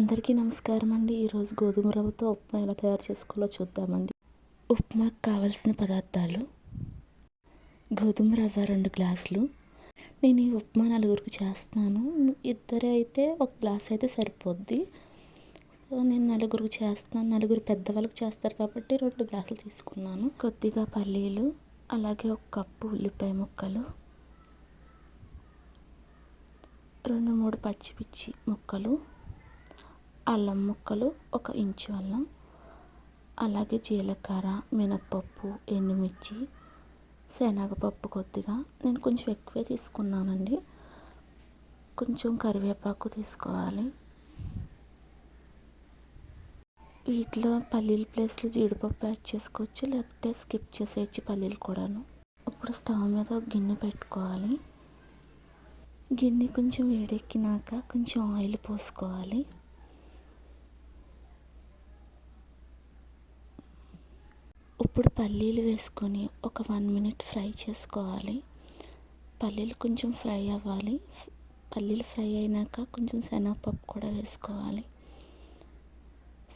అందరికీ నమస్కారం అండి. ఈరోజు గోధుమ రవ్వతో ఉప్మా ఎలా తయారు చేసుకోవాలో చూద్దామండి. ఉప్మాకు కావలసిన పదార్థాలు. గోధుమ రవ్వ రెండు గ్లాసులు. నేను ఈ ఉప్మా నలుగురికి చేస్తాను ఇద్దరు అయితే ఒక గ్లాస్ అయితే సరిపోద్ది. సో నేను నలుగురికి చేస్తాను నలుగురు పెద్దవాళ్ళకి చేస్తారు కాబట్టి రెండు గ్లాసులు తీసుకున్నాను. కొద్దిగా పల్లీలు అలాగే ఒక కప్పు ఉల్లిపాయ ముక్కలు రెండు మూడు పచ్చిమిర్చి ముక్కలు అల్లం ముక్కలు ఒక ఇంచు అల్లం అలాగే జీలకర్ర మినప్పప్పు ఎండుమిర్చి శనగపప్పు కొద్దిగా. నేను కొంచెం ఎక్కువే తీసుకున్నానండి. కొంచెం కరివేపాకు తీసుకోవాలి. వీటిలో పల్లీల ప్లేస్లో జీడిపప్పు యాడ్ చేసుకోవచ్చు లేకపోతే స్కిప్ చేసేయచ్చు పల్లీలు కూడాను. ఇప్పుడు స్టవ్ మీద ఒక గిన్నె పెట్టుకోవాలి. గిన్నె కొంచెం వేడెక్కినాక కొంచెం ఆయిల్ పోసుకోవాలి. ఇప్పుడు పల్లీలు వేసుకొని ఒక వన్ మినిట్ ఫ్రై చేసుకోవాలి. పల్లీలు కొంచెం ఫ్రై అవ్వాలి. పల్లీలు ఫ్రై అయినాక కొంచెం శనగపప్పు కూడా వేసుకోవాలి.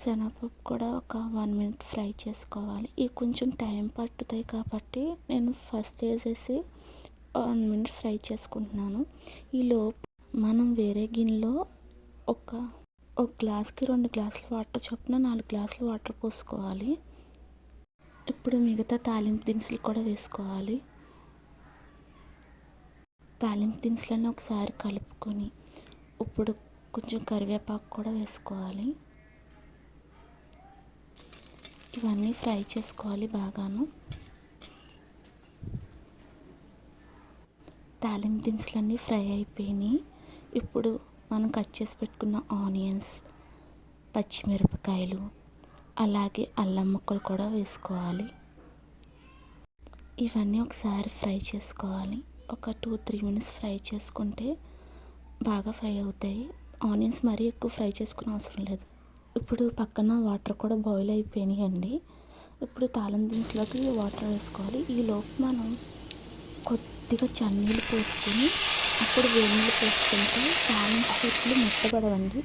శనగపప్పు కూడా ఒక వన్ మినిట్ ఫ్రై చేసుకోవాలి. ఇవి కొంచెం టైం పట్టుతాయి కాబట్టి నేను ఫస్ట్ వేసేసి వన్ మినిట్ ఫ్రై చేసుకుంటున్నాను. ఈలోపు మనం వేరే గిన్నెలో ఒక ఒక గ్లాస్కి రెండు గ్లాసులు వాటర్ చొప్పున నాలుగు గ్లాసులు వాటర్ పోసుకోవాలి. ఇప్పుడు మిగతా తాలింపు దినుసులు కూడా వేసుకోవాలి. తాలింపు దినుసులను ఒకసారి కలుపుకొని ఇప్పుడు కొంచెం కరివేపాకు కూడా వేసుకోవాలి. ఇవన్నీ ఫ్రై చేసుకోవాలి బాగాను. తాలింపు దినుసులన్నీ ఫ్రై అయిపోయినాయి. ఇప్పుడు మనం కట్ చేసి పెట్టుకున్న ఆనియన్స్ పచ్చిమిరపకాయలు అలాగే అల్లం ముక్కలు కూడా వేసుకోవాలి. ఇవన్నీ ఒకసారి ఫ్రై చేసుకోవాలి. ఒక టూ త్రీ మినిట్స్ ఫ్రై చేసుకుంటే బాగా ఫ్రై అవుతాయి. ఆనియన్స్ మరీ ఎక్కువ ఫ్రై చేసుకునే అవసరం లేదు. ఇప్పుడు పక్కన వాటర్ కూడా బాయిల్ అయిపోయినాయండి. ఇప్పుడు తాళం దినుసులోకి వాటర్ వేసుకోవాలి. ఈలోపు మనం కొద్దిగా చన్నీళ్ళు పోసుకొని అప్పుడు వేడినీళ్ళు పోసుకుంటే తాళం చెట్లు మెత్తబడవండి.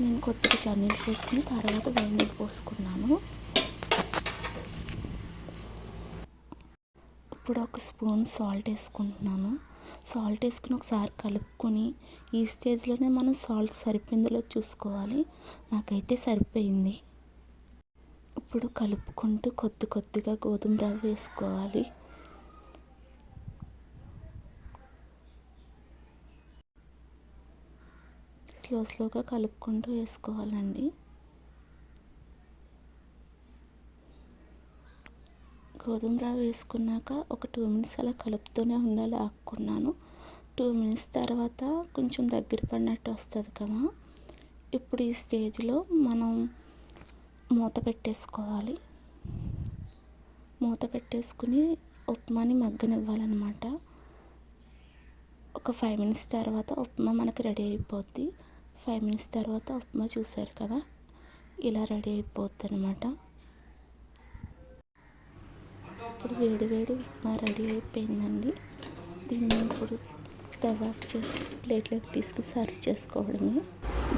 నేను కొద్దిగా చన్నీళ్ళు పోసుకుని తర్వాత వేడినీళ్ళు పోసుకున్నాను. ఇప్పుడు ఒక స్పూన్ సాల్ట్ వేసుకుంటున్నాను. సాల్ట్ వేసుకుని ఒకసారి కలుపుకొని ఈ స్టేజ్లోనే మనం సాల్ట్ సరిపోయిందిలో చూసుకోవాలి. నాకైతే సరిపోయింది. ఇప్పుడు కలుపుకుంటూ కొద్ది కొద్దిగా గోధుమ రవ్వ వేసుకోవాలి. స్లో స్లోగా కలుపుకుంటూ వేసుకోవాలండి. గోధుమ రవ్వ వేసుకున్నాక ఒక టూ మినిట్స్ అలా కలుపుతూనే ఉండాలి ఆకుకున్నాను. టూ మినిట్స్ తర్వాత కొంచెం దగ్గర పడినట్టు వస్తుంది కదా ఇప్పుడు ఈ స్టేజ్లో మనం మూత పెట్టేసుకోవాలి. మూత పెట్టేసుకుని ఉప్మాని మగ్గనివ్వాలన్నమాట. ఒక ఫైవ్ మినిట్స్ తర్వాత ఉప్మా మనకి రెడీ అయిపోద్ది. ఫైవ్ మినిట్స్ తర్వాత ఉప్మా చూసారు కదా ఇలా రెడీ అయిపోద్ది అనమాట ఇప్పుడు వేడి వేడి ఉప్మా రెడీ అయిపోయిందండి. దీన్ని ఇప్పుడు స్టవ్ ఆఫ్ చేసి ప్లేట్లోకి తీసుకుని సర్వ్ చేసుకోవడమే.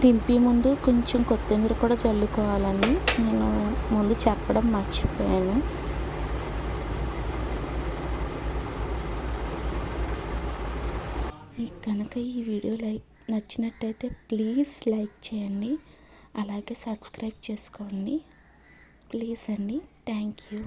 దింపి ముందు కొంచెం కొత్తిమీర కూడా చల్లుకోవాలండి. నేను ముందు చెప్పడం మర్చిపోయాను. మీకు కనుక ఈ వీడియో లైక్ నచ్చినట్టయితే ప్లీజ్ లైక్ చేయండి. అలాగే సబ్స్క్రైబ్ చేసుకోండి. ప్లీజ్ అండి. Thank you.